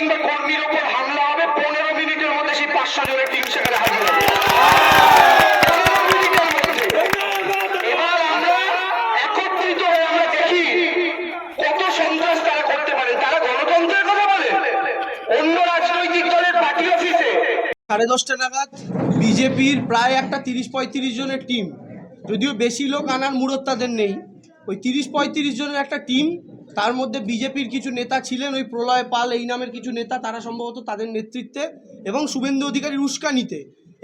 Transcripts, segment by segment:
কিংবা কর্মীর ওপর হামলা হবে, পনেরো মিনিটের মধ্যে সেই পাঁচশো জনের টিম সেখানে হাজির হবে। সাড়ে দশটা নাগাদ বিজেপির প্রায় একটা তিরিশ পঁয়ত্রিশ জনের টিম যদিও বেশি লোক আনার মুরত তাদের নেই। ওই তিরিশ পঁয়ত্রিশ জনের একটা টিম তার মধ্যে বিজেপির কিছু নেতা ছিলেন, ওই প্রলয় পাল, এই নামের কিছু নেতা, তারা সম্ভবত তাদের নেতৃত্বে এবং শুভেন্দু অধিকারীর উস্কানিতে।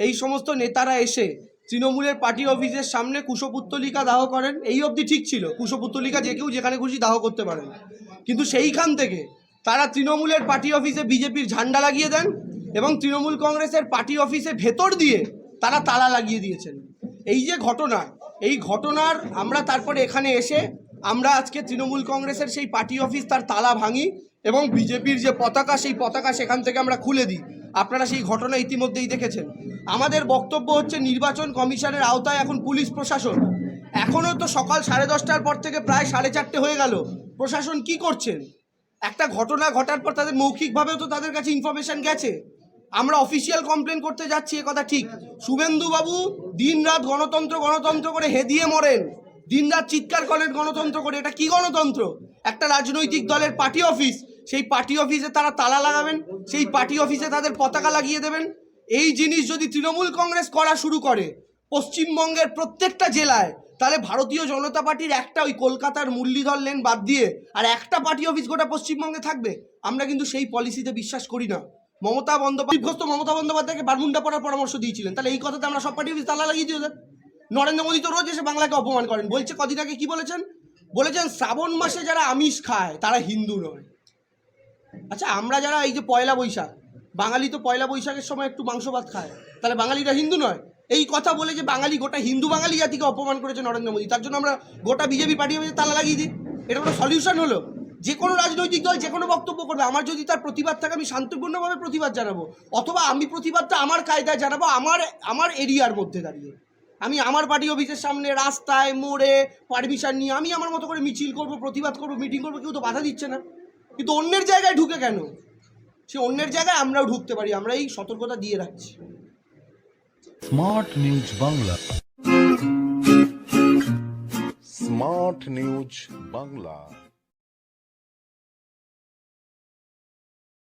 এই সমস্ত নেতারা এসে তৃণমূলের পার্টি অফিসের সামনে কুশপুত্তলিকা দাহ করেন। এই অবধি ঠিক ছিল, কুশপুত্তলিকা যে কেউ যেখানে খুশি দাহ করতে পারেন। কিন্তু সেইখান থেকে তারা তৃণমূলের পার্টি অফিসে বিজেপির ঝান্ডা লাগিয়ে দেন এবং তৃণমূল কংগ্রেসের পার্টি অফিসে ভেতর দিয়ে তারা তালা লাগিয়ে দিয়েছেন। এই যে ঘটনা, এই ঘটনার আমরা তারপরে এখানে এসে আমরা আজকে তৃণমূল কংগ্রেসের সেই পার্টি অফিস তার তালা ভাঙি এবং বিজেপির যে পতাকা, সেই পতাকা সেখান থেকে আমরা খুলে দিই। আপনারা সেই ঘটনা ইতিমধ্যেই দেখেছেন। আমাদের বক্তব্য হচ্ছে নির্বাচন কমিশনের আওতায় এখন পুলিশ প্রশাসন। এখনও তো সকাল সাড়ে দশটার পর থেকে প্রায় সাড়ে চারটে হয়ে গেল। প্রশাসন কি করছেন? একটা ঘটনা ঘটার পর তাদের মৌখিকভাবেও তো তাদের কাছে ইনফরমেশন গেছে। আমরা অফিসিয়াল কমপ্লেন করতে যাচ্ছি কথা ঠিক। শুভেন্দুবাবু দিন রাত গণতন্ত্র গণতন্ত্র করে হেদিয়ে মরেন। দিন রাত চিৎকার করেন গণতন্ত্র করে। এটা কি গণতন্ত্র? একটা রাজনৈতিক দলের পার্টি অফিস। সেই পার্টি অফিসে তারা তালা লাগাবেন, সেই পার্টি অফিসে তাদের পতাকা লাগিয়ে দেবেন। এই জিনিস যদি তৃণমূল কংগ্রেস করা শুরু করে, পশ্চিমবঙ্গের প্রত্যেকটা জেলায়, তাহলে ভারতীয় জনতা পার্টির একটা ওই কলকাতার মুরলীধর লেন বাদ দিয়ে আর একটা পার্টি অফিস গোটা পশ্চিমবঙ্গে থাকবে। আমরা কিন্তু সেই পলিসিতে বিশ্বাস করি না। মমতা বন্দ্যোপাধ্যায় মমতা বন্দ্যোপাধ্যায়কে বারমুন্ডা পড়ার পরামর্শ দিয়েছিলেন। তাহলে এই কথাতে আমরা সব পার্টি অফিস তালা লাগিয়ে দিয়ে নরেন্দ্র মোদী তো রোজ এসে বাংলাকে অপমান করেন। বলছে কদিন আগে কি বলেছেন? বলেছেন, শ্রাবণ মাসে যারা আমিষ খায়, তারা হিন্দু নয়। আচ্ছা আমরা যারা এই যে পয়লা বৈশাখ, বাঙালি তো পয়লা বৈশাখের সময় একটু মাংস ভাত খায়, তাহলে বাঙালিরা হিন্দু নয়? এই কথা বলে যে বাঙালি, গোটা হিন্দু বাঙালি জাতিকে অপমান করেছে নরেন্দ্র মোদী, তার জন্য আমরা গোটা বিজেপি পার্টি তালা লাগিয়ে দিই। এটা কোনো সলিউশন হলো? যে কোনো রাজনৈতিক দল যে কোনো বক্তব্য করবে। আমার যদি তার প্রতিবাদ থাকে, আমি শান্তিপূর্ণভাবে প্রতিবাদ জানাব। অথবা আমি প্রতিবাদটা আমার কায়দায় জানাব, আমার আমার এরিয়ার মধ্যে দাঁড়িয়ে। আমি আমার পার্টি অফিসের সামনে, রাস্তায়, মোড়ে পারমিশন নিয়ে আমি আমার মতো করে মিছিল করব, প্রতিবাদ করব মিটিং করব, কেউ তো বাধা দিচ্ছে না। কিন্তু অন্যের জায়গায় ঢুকে কেন? সে অন্যের জায়গায় আমরাও ঢুকতে পারি, আমরা এই সতর্কতা দিয়ে রাখছি। Smart news Bangla. Smart news Bangla.